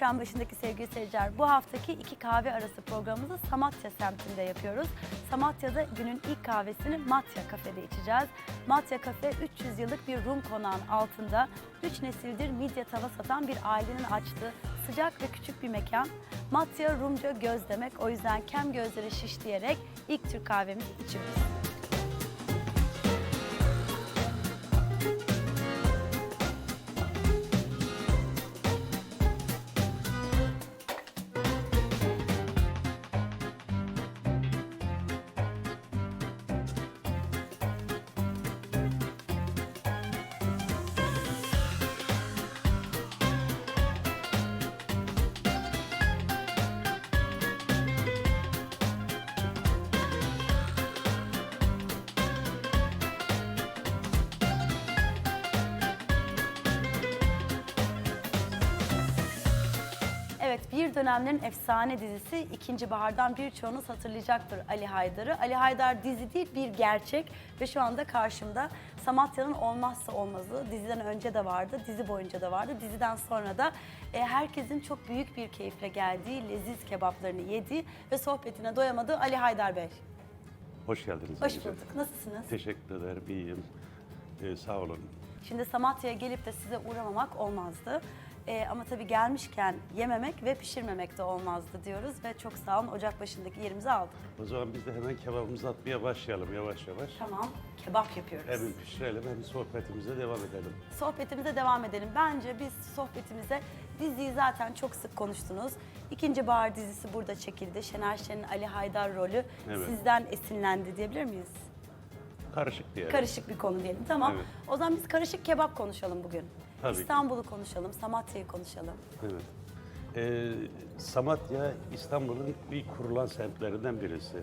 Ekran başındaki sevgili seyirciler. Bu haftaki iki kahve arası programımızı Samatya semtinde yapıyoruz. Samatya'da günün ilk kahvesini Matya Kafe'de içeceğiz. Matya Kafe 300 yıllık bir Rum konağın altında 3 nesildir midye tava satan bir ailenin açtığı sıcak ve küçük bir mekan. Matya Rumca göz demek. O yüzden kem gözleri şiş diyerek ilk Türk kahvemizi içiyoruz. Bir dönemlerin efsane dizisi ikinci Bahar'dan birçoğunuz hatırlayacaktır Ali Haydar'ı. Ali Haydar dizi değil bir gerçek ve şu anda karşımda Samatya'nın olmazsa olmazı. Diziden önce de vardı, dizi boyunca da vardı. Diziden sonra da e, herkesin çok büyük bir keyifle geldiği leziz kebaplarını yediği ve sohbetine doyamadığı Ali Haydar Bey. Hoş geldiniz. Hoş Ayrıca. bulduk. Nasılsınız? Teşekkür ederim, iyiyim. Ee, sağ olun. Şimdi Samatya'ya gelip de size uğramamak olmazdı. Ee, ama tabii gelmişken yememek ve pişirmemek de olmazdı diyoruz ve çok sağ olun ocak başındaki yerimizi aldık. O zaman biz de hemen kebabımızı atmaya başlayalım yavaş yavaş. Tamam, kebap yapıyoruz. Hem pişirelim hem sohbetimize devam edelim. Sohbetimize devam edelim. Bence biz sohbetimize diziyi zaten çok sık konuştunuz. İkinci Bahar dizisi burada çekildi. Şener Şen'in Ali Haydar rolü Evet. sizden esinlendi diyebilir miyiz? Karışık diyelim. Karışık bir konu diyelim. Tamam. Evet. O zaman biz karışık kebap konuşalım bugün. Tabii ki. İstanbul'u konuşalım, Samatya'yı konuşalım. Evet. Ee, Samatya İstanbul'un bir kurulan semtlerinden birisi.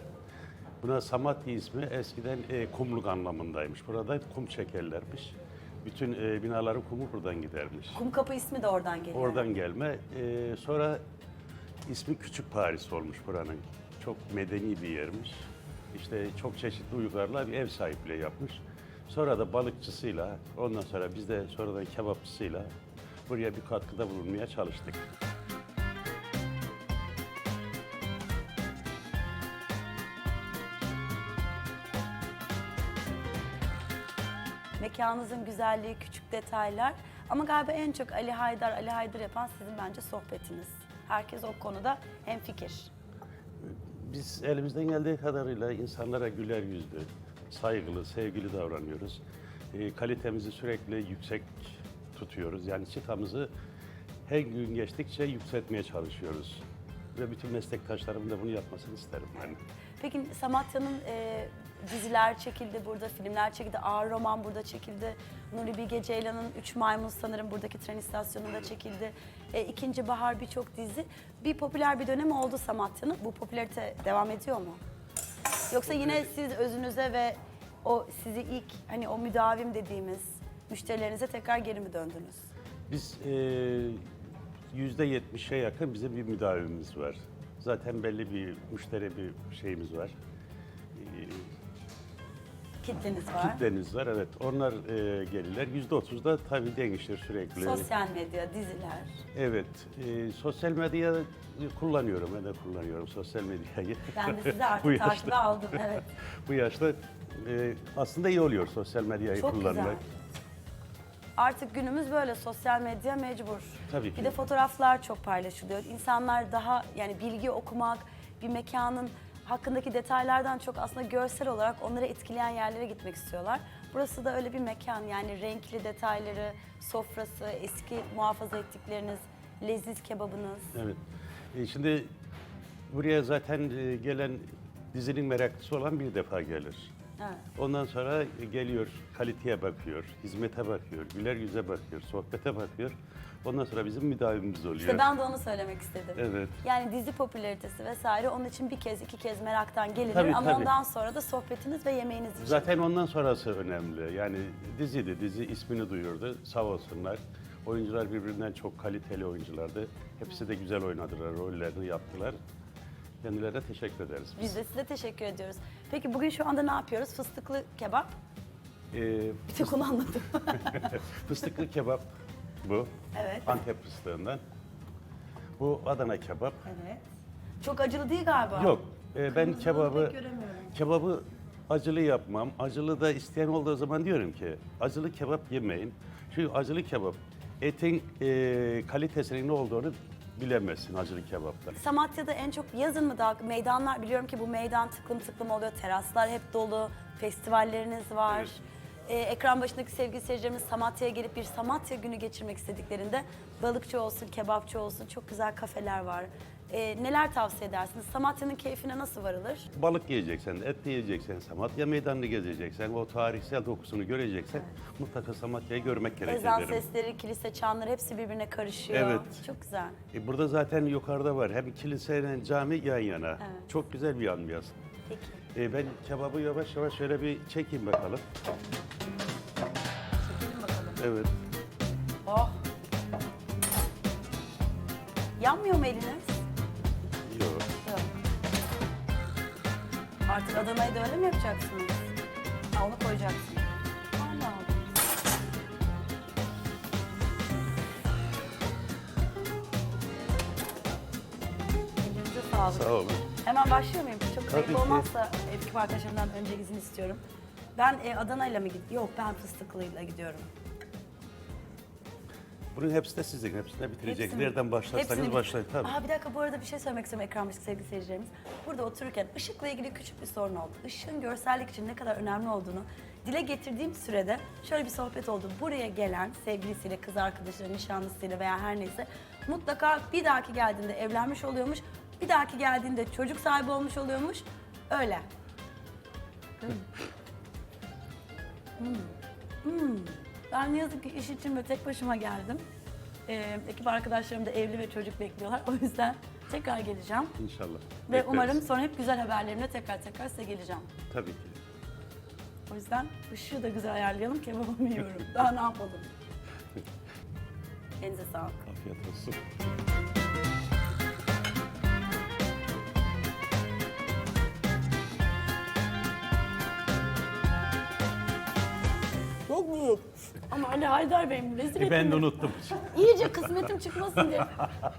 Buna Samatya ismi eskiden e, kumluk anlamındaymış. Burada kum çekerlermiş. Bütün e, binaların kumu buradan gidermiş. Kumkapı ismi de oradan geliyor. Oradan gelme. Ee, sonra ismi Küçük Paris olmuş buranın. Çok medeni bir yermiş. İşte çok çeşitli uygarlığa bir ev sahipliği yapmış. Sonra da balıkçısıyla, ondan sonra biz de sonradan kebapçısıyla buraya bir katkıda bulunmaya çalıştık. Mekanınızın güzelliği, küçük detaylar. Ama galiba en çok Ali Haydar, Ali Haydar yapan sizin bence sohbetiniz. Herkes o konuda hemfikir. Biz elimizden geldiği kadarıyla insanlara güler yüzlü, saygılı, sevgili davranıyoruz. Ee, kalitemizi sürekli yüksek tutuyoruz. Yani çıtamızı her gün geçtikçe yükseltmeye çalışıyoruz. Ve bütün meslektaşlarımın da bunu yapmasını isterim ben. Peki Samatya'nın e, diziler çekildi burada, filmler çekildi. Ağır Roman burada çekildi. Nuri Bilge Ceylan'ın Üç Maymun sanırım buradaki tren istasyonunda çekildi. E, İkinci Bahar birçok dizi. Bir popüler bir dönemi oldu Samatya'nın. Bu popülarite devam ediyor mu? Yoksa yine siz özünüze ve o sizi ilk hani o müdavim dediğimiz müşterilerinize tekrar geri mi döndünüz? Biz e, yüzde yetmişe yakın bizim bir müdavimimiz var. Zaten belli bir müşteri bir şeyimiz var. Kitleniz var. Kitleniz var evet. Onlar e, gelirler. Yüzde otuz da tabii değişir sürekli. Sosyal medya, diziler. Evet. E, sosyal medya kullanıyorum. Ben de kullanıyorum sosyal medyayı. Ben de sizi artık takibe aldım. Evet. Bu yaşta e, aslında iyi oluyor sosyal medyayı Çok kullanmak. güzel. Artık günümüz böyle sosyal medya mecbur. Tabii ki. Bir de fotoğraflar çok paylaşılıyor. İnsanlar daha yani bilgi okumak, bir mekanın hakkındaki detaylardan çok aslında görsel olarak onları etkileyen yerlere gitmek istiyorlar. Burası da öyle bir mekan yani renkli detayları, sofrası, eski muhafaza ettikleriniz, leziz kebabınız. Evet. E, şimdi buraya zaten e, gelen dizinin meraklısı olan bir defa gelir. Evet. Ondan sonra geliyor, kaliteye bakıyor, hizmete bakıyor, güler yüze bakıyor, sohbete bakıyor. Ondan sonra bizim müdavimimiz oluyor. İşte ben de onu söylemek istedim. Evet. Yani dizi popülaritesi vesaire onun için bir kez iki kez meraktan gelinir Tabii, ama tabii. ondan sonra da sohbetiniz ve yemeğiniz için. Zaten ondan sonrası önemli. Yani diziydi, dizi ismini duyurdu. Sağ olsunlar. Oyuncular birbirinden çok kaliteli oyunculardı. Hepsi de güzel oynadılar, rollerini yaptılar. Kendilerine teşekkür ederiz. Biz de size teşekkür ediyoruz. Peki bugün şu anda ne yapıyoruz? Fıstıklı kebap. Ee, Bir tek onu anladım. fıstıklı kebap bu. Evet. Antep fıstığından. Bu Adana kebap. Evet. Çok acılı değil galiba. Yok, e, ben Kırmızı kebabı göremiyorum. kebabı acılı yapmam. Acılı da isteyen olduğu zaman diyorum ki acılı kebap yemeyin. Çünkü acılı kebap etin e, kalitesinin ne olduğunu bilemezsin acılı kebapta. Samatya'da en çok yazın mı daha meydanlar biliyorum ki bu meydan tıklım tıklım oluyor. Teraslar hep dolu. Festivalleriniz var. Evet. Ee, ekran başındaki sevgili seyircilerimiz Samatya'ya gelip bir Samatya günü geçirmek istediklerinde balıkçı olsun, kebapçı olsun çok güzel kafeler var. Ee, neler tavsiye edersiniz? Samatya'nın keyfine nasıl varılır? Balık yiyeceksen, et yiyeceksen, Samatya meydanını gezeceksen, o tarihsel dokusunu göreceksen mutlaka Samatya'yı görmek gerekir Ezan derim. sesleri, kilise çanları hepsi birbirine karışıyor. Evet. Çok güzel. E, burada zaten yukarıda var. Hem kiliseyle cami yan yana. Evet. Çok güzel bir ambiyans. Peki. E, ben kebabı yavaş yavaş şöyle bir çekeyim bakalım. Çekelim bakalım. Evet. Oh. Yanmıyor mu eliniz? Yok. Yok. Artık Adana'yı da öyle mi yapacaksınız? Ha onu koyacaksınız. Allah Allah. Elinize sağlık. Sağ olun. Hemen başlıyor muyum? Tabii ki. olmazsa ekip arkadaşlarımdan önce izin istiyorum. Ben e, Adana'yla mı gidiyorum? Yok ben Fıstıklı'yla gidiyorum. Bunun hepsi de sizin. Hepsine bitirecek. Hepsini- Nereden başlarsanız hepsini- başlayın. Tabii. Aa, bir dakika bu arada bir şey söylemek istiyorum ekran başındaki sevgili seyircilerimiz. Burada otururken ışıkla ilgili küçük bir sorun oldu. Işığın görsellik için ne kadar önemli olduğunu dile getirdiğim sürede şöyle bir sohbet oldu. Buraya gelen sevgilisiyle, kız arkadaşıyla, nişanlısıyla veya her neyse mutlaka bir dahaki geldiğinde evlenmiş oluyormuş. Bir dahaki geldiğinde çocuk sahibi olmuş oluyormuş. Öyle. Hmm. Hmm. Ben ne yazık ki iş için ve tek başıma geldim. Ee, ekip arkadaşlarım da evli ve çocuk bekliyorlar. O yüzden tekrar geleceğim. İnşallah. Ve Bekleriz. umarım sonra hep güzel haberlerimle tekrar tekrar size geleceğim. Tabii ki. O yüzden ışığı da güzel ayarlayalım kebabımı yiyorum. Daha ne yapalım? Elinize sağlık. Afiyet olsun. Ama Ali Haydar Bey'im rezil E, ben ettin de beni. unuttum. İyice kısmetim çıkmasın diye.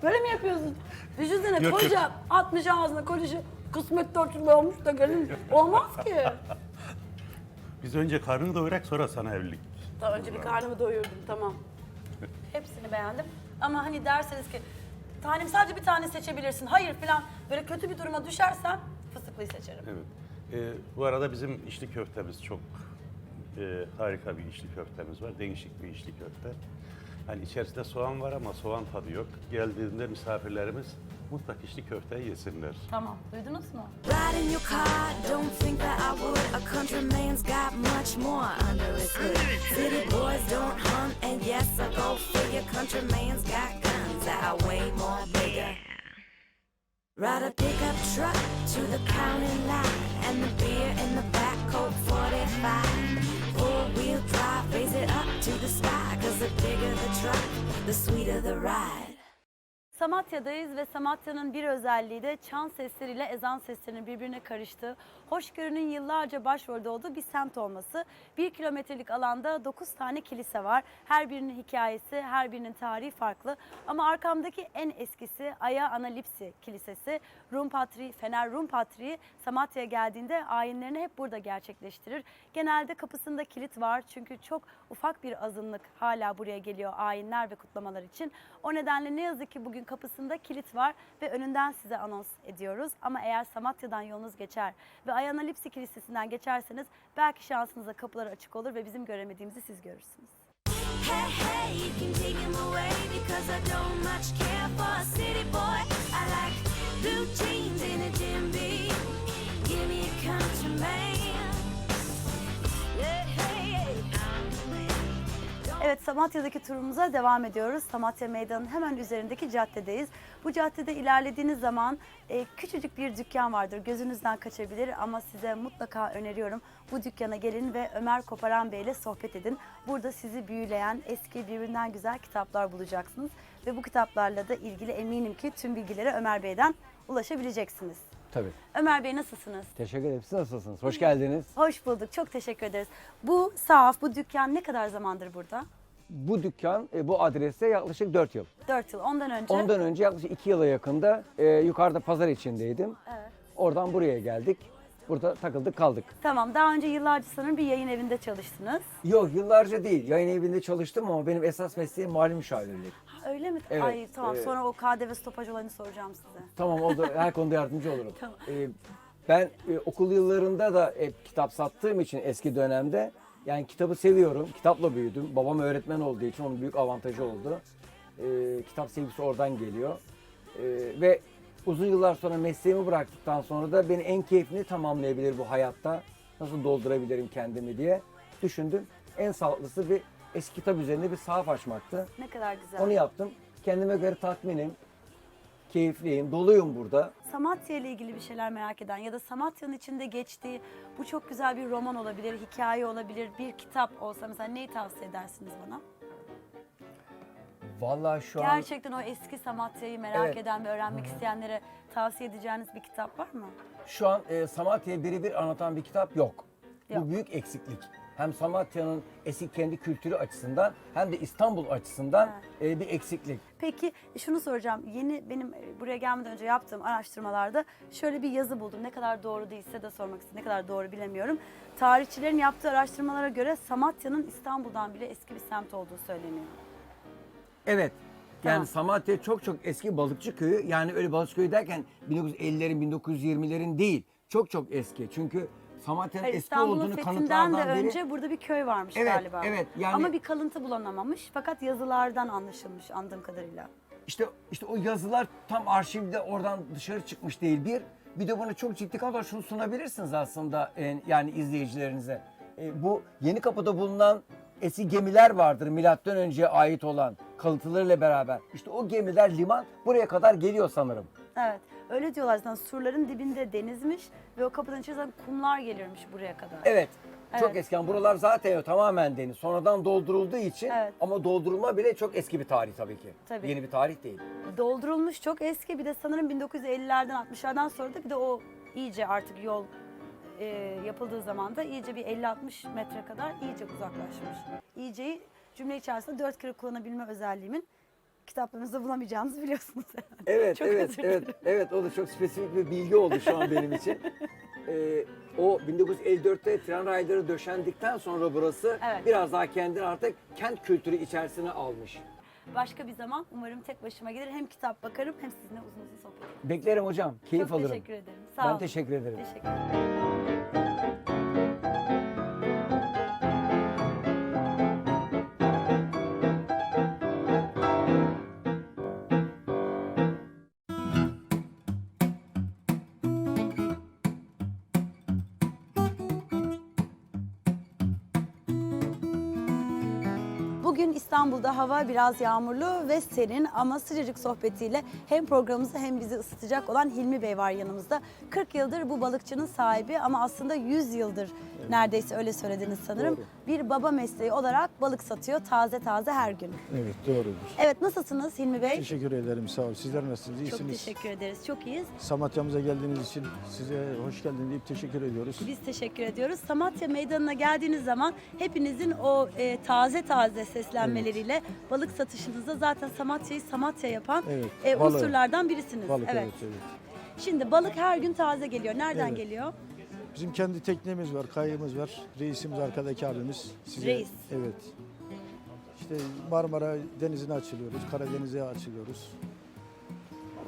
Böyle mi yapıyorsun? Düşünsene Yok, yok. koca 60 ağzına koca kısmet tortulu olmuş da gelin. Olmaz ki. Biz önce karnını doyurak sonra sana evlilik. Daha önce bir karnımı doyurdum tamam. Hepsini beğendim. Ama hani derseniz ki tanem sadece bir tane seçebilirsin. Hayır falan böyle kötü bir duruma düşersem fıstıklıyı seçerim. Evet. Ee, bu arada bizim içli köftemiz çok e, harika bir içli köftemiz var. Değişik bir içli köfte. Hani içerisinde soğan var ama soğan tadı yok. Geldiğinde misafirlerimiz mutlaka içli köfteyi yesinler. Tamam. Duydunuz mu? Ride. A pickup truck to the county line, and the beer in the back, Colt 45. To the sky, cause the bigger the truck, the sweeter the ride. Samatya'dayız ve Samatya'nın bir özelliği de çan sesleriyle ezan seslerinin birbirine karıştığı, hoşgörünün yıllarca başrolde olduğu bir semt olması. Bir kilometrelik alanda 9 tane kilise var. Her birinin hikayesi, her birinin tarihi farklı. Ama arkamdaki en eskisi Aya Analipsi Kilisesi. Rum Patriği, Fener Rum Patriği Samatya'ya geldiğinde ayinlerini hep burada gerçekleştirir. Genelde kapısında kilit var çünkü çok ufak bir azınlık hala buraya geliyor ayinler ve kutlamalar için. O nedenle ne yazık ki bugün kapısında kilit var ve önünden size anons ediyoruz. Ama eğer Samatya'dan yolunuz geçer ve Ayana Lipsi Kilisesi'nden geçerseniz belki şansınıza kapıları açık olur ve bizim göremediğimizi siz görürsünüz. Hey, hey, you can take him away because I don't much care for a city boy. I like blue jeans and a Beam. Give me a country man. Evet Samatya'daki turumuza devam ediyoruz. Samatya Meydanı'nın hemen üzerindeki caddedeyiz. Bu caddede ilerlediğiniz zaman e, küçücük bir dükkan vardır. Gözünüzden kaçabilir ama size mutlaka öneriyorum. Bu dükkana gelin ve Ömer Koparan Bey ile sohbet edin. Burada sizi büyüleyen eski birbirinden güzel kitaplar bulacaksınız. Ve bu kitaplarla da ilgili eminim ki tüm bilgilere Ömer Bey'den ulaşabileceksiniz. Tabii. Ömer Bey nasılsınız? Teşekkür ederim. Siz nasılsınız? Hoş geldiniz. Hoş bulduk. Çok teşekkür ederiz. Bu sahaf, bu dükkan ne kadar zamandır burada? bu dükkan e, bu adreste yaklaşık 4 yıl. 4 yıl. Ondan önce. Ondan önce yaklaşık 2 yıla yakında e, yukarıda pazar içindeydim. Evet. Oradan buraya geldik. Burada takıldık kaldık. Tamam. Daha önce yıllarca sanırım bir yayın evinde çalıştınız. Yok yıllarca değil. Yayın evinde çalıştım ama benim esas mesleğim mali müşavirlik. Öyle mi? Evet, Ay tamam. evet. Sonra o KDV stopaj olayını soracağım size. Tamam o da her konuda yardımcı olurum. Tamam. Ee, ben e, okul yıllarında da hep kitap sattığım için eski dönemde yani kitabı seviyorum. Kitapla büyüdüm. Babam öğretmen olduğu için onun büyük avantajı oldu. Ee, kitap sevgisi oradan geliyor. Ee, ve uzun yıllar sonra mesleğimi bıraktıktan sonra da beni en keyfini tamamlayabilir bu hayatta. Nasıl doldurabilirim kendimi diye düşündüm. En sağlıklısı bir eski kitap üzerinde bir sahaf açmaktı. Ne kadar güzel. Onu yaptım. Kendime göre tatminim. Keyifliyim, doluyum burada. Samatya ile ilgili bir şeyler merak eden ya da Samatya'nın içinde geçtiği bu çok güzel bir roman olabilir, hikaye olabilir, bir kitap olsa mesela neyi tavsiye edersiniz bana? Vallahi şu an Gerçekten o eski Samatya'yı merak Evet. eden ve öğrenmek isteyenlere tavsiye edeceğiniz bir kitap var mı? şu an e, Samatya'yı birebir anlatan bir kitap yok. Yok. Bu büyük eksiklik. Hem Samatya'nın eski kendi kültürü açısından hem de İstanbul açısından e, bir eksiklik. Peki şunu soracağım. Yeni benim e, buraya gelmeden önce yaptığım araştırmalarda şöyle bir yazı buldum. Ne kadar doğru değilse de sormak istedim. Ne kadar doğru bilemiyorum. Tarihçilerin yaptığı araştırmalara göre Samatya'nın İstanbul'dan bile eski bir semt olduğu söyleniyor. Evet. Yani Tamam. Samatya çok çok eski balıkçı köyü. Yani öyle balıkçı köyü derken 1950'lerin 1920'lerin değil. Çok çok eski. Çünkü Samatya'nın Hayır, eski İstanbul'un olduğunu fethinden kanıtlardan de biri önce burada bir köy varmış Evet, galiba. evet, yani- Ama bir kalıntı bulunamamış fakat yazılardan anlaşılmış anladığım kadarıyla. İşte işte o yazılar tam arşivde oradan dışarı çıkmış değil bir. Bir de bunu çok ciddi kadar şunu sunabilirsiniz aslında e, yani izleyicilerinize. E, bu Yeni Kapı'da bulunan eski gemiler vardır milattan önceye ait olan kalıntılarıyla beraber. İşte o gemiler liman buraya kadar geliyor sanırım. Evet. Öyle diyorlar zaten surların dibinde denizmiş ve o kapıdan içerisinden kumlar gelirmiş buraya kadar. Evet. Çok Evet. eski. Yani buralar zaten yok, tamamen deniz. Sonradan doldurulduğu için Evet. ama doldurulma bile çok eski bir tarih tabii ki. Tabii. Yeni bir tarih değil. Doldurulmuş çok eski bir de sanırım 1950'lerden 60'lardan sonra da bir de o iyice artık yol e, yapıldığı zaman da iyice bir 50-60 metre kadar iyice uzaklaşmış. İyiceyi cümle içerisinde dört kere kullanabilme özelliğimin kitaplarınızda bulamayacağınızı biliyorsunuz herhalde. Evet, Çok evet, evet, evet. O da çok spesifik bir bilgi oldu şu an benim için. Ee, o 1954'te tren rayları döşendikten sonra burası Evet. biraz daha kendini artık kent kültürü içerisine almış. Başka bir zaman umarım tek başıma gelir hem kitap bakarım hem sizinle uzun uzun sohbet ederim. Beklerim hocam. Keyif Çok alırım. teşekkür ederim. Sağ Ben olun. teşekkür ederim. Teşekkür ederim. İstanbul'da hava biraz yağmurlu ve serin ama sıcacık sohbetiyle hem programımızı hem bizi ısıtacak olan Hilmi Bey var yanımızda. 40 yıldır bu balıkçının sahibi ama aslında 100 yıldır neredeyse öyle söylediniz sanırım. Doğru. Bir baba mesleği olarak balık satıyor taze taze her gün. Evet doğrudur. Evet nasılsınız Hilmi Bey? Teşekkür ederim sağ ol. Sizler nasılsınız? Çok İyisiniz. teşekkür ederiz. Çok iyiyiz. Samatya'mıza geldiğiniz için size hoş geldin deyip teşekkür ediyoruz. Biz teşekkür ediyoruz. Samatya Meydanı'na geldiğiniz zaman hepinizin o e, taze taze seslenmeleriyle balık satışınızda zaten Samatya'yı Samatya yapan Evet, e, balığı. unsurlardan birisiniz. Balık evet. evet. evet. Şimdi balık her gün taze geliyor. Nereden Evet. geliyor? Bizim kendi teknemiz var, kayığımız var. Reisimiz arkadaki abimiz. Size, Reis. Evet. İşte Marmara Denizi'ne açılıyoruz, Karadeniz'e açılıyoruz.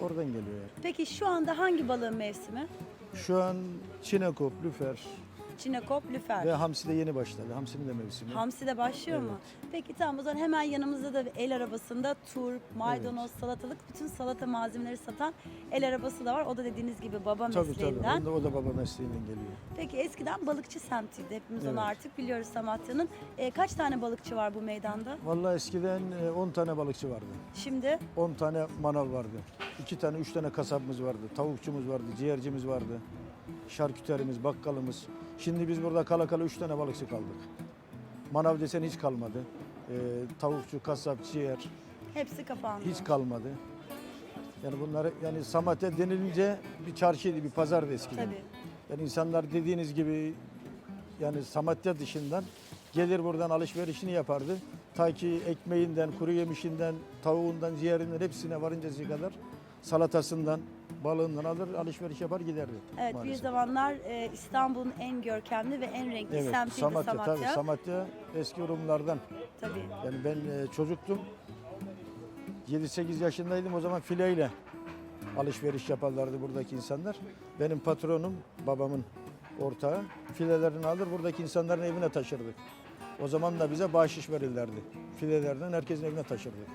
Oradan geliyor yani. Peki şu anda hangi balığın mevsimi? Şu an Çinekop, Lüfer Çinekop, lüfer. ve Hamsi de yeni başladı. Hamsi'nin de mevsimi. Hamsi de başlıyor mu? Peki tamam o zaman hemen yanımızda da el arabasında turp, maydanoz, salatalık bütün salata malzemeleri satan el arabası da var. O da dediğiniz gibi baba Tabii tabii. mesleğinden. O da, o da baba mesleğinden geliyor. Peki eskiden balıkçı semtiydi. Hepimiz onu Evet. artık biliyoruz Samatya'nın. E, kaç tane balıkçı var bu meydanda? Vallahi eskiden e, 10 tane balıkçı vardı. Şimdi 10 tane manav vardı. 2 tane, 3 tane kasabımız vardı. Tavukçumuz vardı, ciğercimiz vardı. Şarküterimiz, bakkalımız. Şimdi biz burada kala kala 3 tane balıkçı kaldık. Manav desen hiç kalmadı. Ee, tavukçu, kasap, ciğer hepsi kapandı. hiç kalmadı. Yani bunlar yani Samatya denilince bir çarşıydı, bir pazardı eskiden. Tabii. Yani insanlar dediğiniz gibi yani Samatya dışından gelir buradan alışverişini yapardı. Ta ki ekmeğinden, kuru yemişinden, tavuğundan, ciğerinden hepsine varıncası kadar salatasından, balığından alır, alışveriş yapar giderdi. Evet bir maalesef. zamanlar e, İstanbul'un en görkemli ve en renkli Evet, semtiydi Samatya, Samatya. tabii Samatya eski Rumlardan. Tabii. Yani ben e, çocuktum. 7-8 yaşındaydım o zaman fileyle alışveriş yaparlardı buradaki insanlar. Benim patronum, babamın ortağı filelerini alır buradaki insanların evine taşırdık. O zaman da bize bahşiş verirlerdi. Filelerden herkesin evine taşırdık.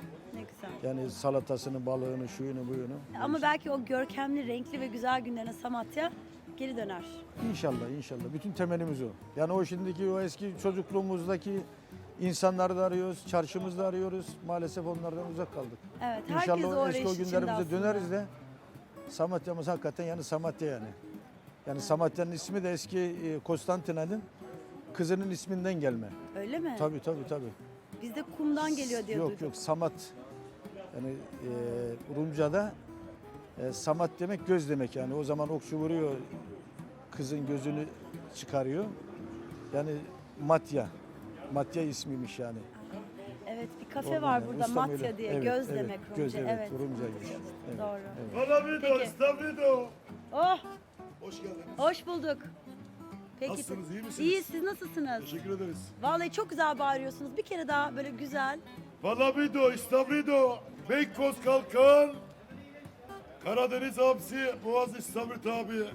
Yani salatasını, balığını, şuyunu, buyunu. Ama belki o görkemli, renkli ve güzel günlerine Samatya geri döner. İnşallah, inşallah. Bütün temelimiz o. Yani o şimdiki o eski çocukluğumuzdaki insanları da arıyoruz, çarşımızda arıyoruz. Maalesef onlardan uzak kaldık. Evet, herkes İnşallah o eski o günlerimize döneriz de Samatya'mız hakikaten yani Samatya yani. Yani Samatya'nın ismi de eski e, Konstantina'nın kızının isminden gelme. Öyle mi? Tabii tabii tabii. Bizde kumdan geliyor diye Yok duydum. yok Samat. Yani e, Rumca'da e, Samat demek göz demek yani. O zaman okçu vuruyor kızın gözünü çıkarıyor. Yani Matya. Matya ismiymiş yani. Evet, bir kafe Oradan var yani. burada Ustam Matya öyle. diye. Evet, göz evet. demek Rumca. Göz, evet, evet. Rumcaymış. Evet, Doğru. evet. Peki. Stabido. Oh, Hoş geldiniz. hoş bulduk. Peki. Nasılsınız, iyi misiniz? İyi, siz nasılsınız? Teşekkür ederiz. Vallahi çok güzel bağırıyorsunuz. Bir kere daha böyle güzel. Balabido, Istavrido, Beykoz Kalkan, Karadeniz Hamsi, Boğaz İstavrit abi.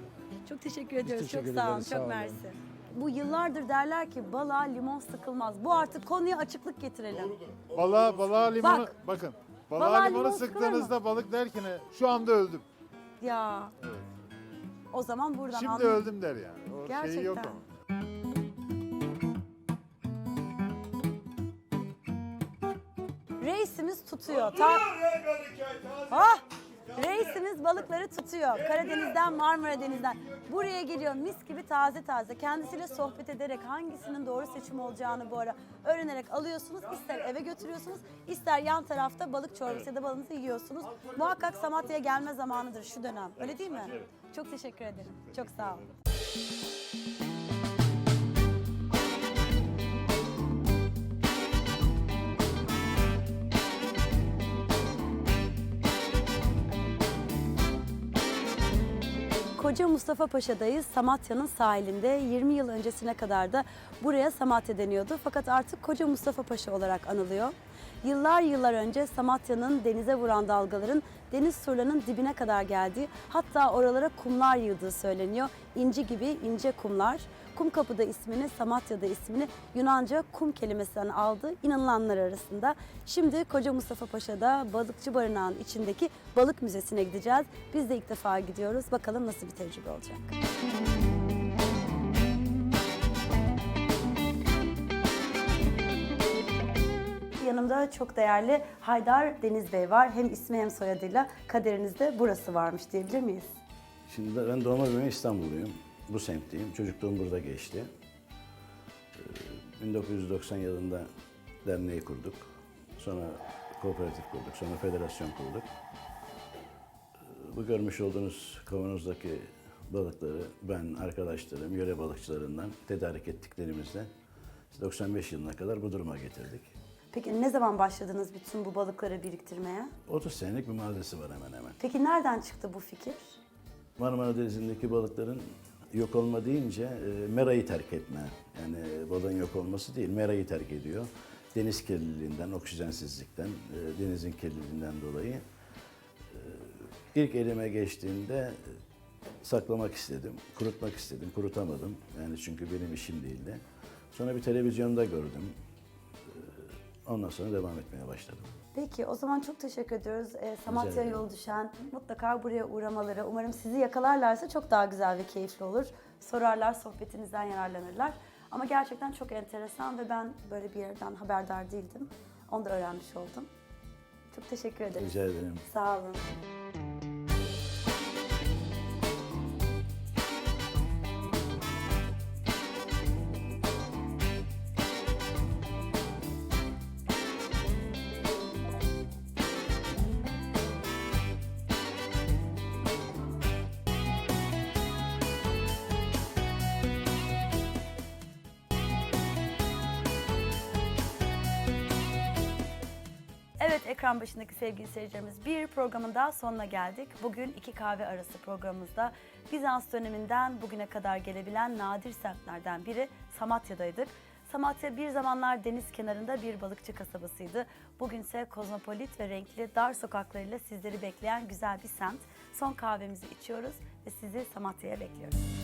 Çok teşekkür ediyoruz. teşekkür çok sağ olun. ederiz, sağ Çok olun. mersi. Bu yıllardır derler ki balığa limon sıkılmaz. Bu artık konuya açıklık getirelim. Balığa, balığa limonu, Bak. bakın. Balığa Balığa limon limonu sıkılır sıktığınızda balık der ki ne? Şu anda öldüm. Ya. O zaman buradan Şimdi anlayın. öldüm der yani. O şeyi yok Gerçekten. ama. Tutuyor. Ta Ah! Reisimiz balıkları tutuyor. Karadeniz'den, Marmara Denizi'nden. Buraya geliyor mis gibi taze taze. Kendisiyle sohbet ederek hangisinin doğru seçim olacağını bu ara öğrenerek alıyorsunuz. İster eve götürüyorsunuz, ister yan tarafta balık çorbası ya da balınızı yiyorsunuz. Muhakkak Samatya'ya gelme zamanıdır şu dönem. Öyle değil mi? Çok teşekkür ederim. Çok sağ olun. Koca Mustafa Paşa'dayız. Samatya'nın sahilinde 20 yıl öncesine kadar da buraya Samatya deniyordu. Fakat artık Koca Mustafa Paşa olarak anılıyor. Yıllar yıllar önce Samatya'nın denize vuran dalgaların deniz surlarının dibine kadar geldiği hatta oralara kumlar yığdığı söyleniyor. İnci gibi ince kumlar. Kumkapı'da ismini, Samatya'da ismini Yunanca kum kelimesinden aldı inanılanlar arasında. Şimdi Koca Mustafa Paşa'da balıkçı barınağın içindeki balık müzesine gideceğiz. Biz de ilk defa gidiyoruz. Bakalım nasıl bir tecrübe olacak. Yanımda çok değerli Haydar Deniz Bey var. Hem ismi hem soyadıyla kaderinizde burası varmış diyebilir miyiz? Şimdi ben doğma büyüme İstanbulluyum. Bu semtteyim. Çocukluğum burada geçti. Ee, 1990 yılında derneği kurduk. Sonra kooperatif kurduk. Sonra federasyon kurduk. Ee, Bu görmüş olduğunuz kavanozdaki balıkları ben, arkadaşlarım, yöre balıkçılarından tedarik ettiklerimizle 95 yılına kadar bu duruma getirdik. Peki ne zaman başladınız bütün bu balıkları biriktirmeye? 30 senelik bir mazisi var hemen hemen. Peki nereden çıktı bu fikir? Marmara Denizi'ndeki balıkların yok olma deyince e, merayı terk etme. Yani balığın yok olması değil, merayı terk ediyor. Deniz kirliliğinden, oksijensizlikten, e, denizin kirliliğinden dolayı. E, ilk elime geçtiğinde saklamak istedim, kurutmak istedim, kurutamadım. Yani çünkü benim işim değildi. Sonra bir televizyonda gördüm. E, Ondan sonra devam etmeye başladım. Peki o zaman çok teşekkür ediyoruz. Ee, Samatya yol düşen mutlaka buraya uğramaları. Umarım sizi yakalarlarsa çok daha güzel ve keyifli olur. Sorarlar, sohbetinizden yararlanırlar. Ama gerçekten çok enteresan ve ben böyle bir yerden haberdar değildim. Onu da öğrenmiş oldum. Çok teşekkür ederim. Rica ederim. Sağ olun. Ekran başındaki sevgili seyircilerimiz bir programın daha sonuna geldik. Bugün iki kahve arası programımızda Bizans döneminden bugüne kadar gelebilen nadir semtlerden biri Samatya'daydık. Samatya bir zamanlar deniz kenarında bir balıkçı kasabasıydı. Bugünse kozmopolit ve renkli dar sokaklarıyla sizleri bekleyen güzel bir semt. Son kahvemizi içiyoruz ve sizi Samatya'ya bekliyoruz.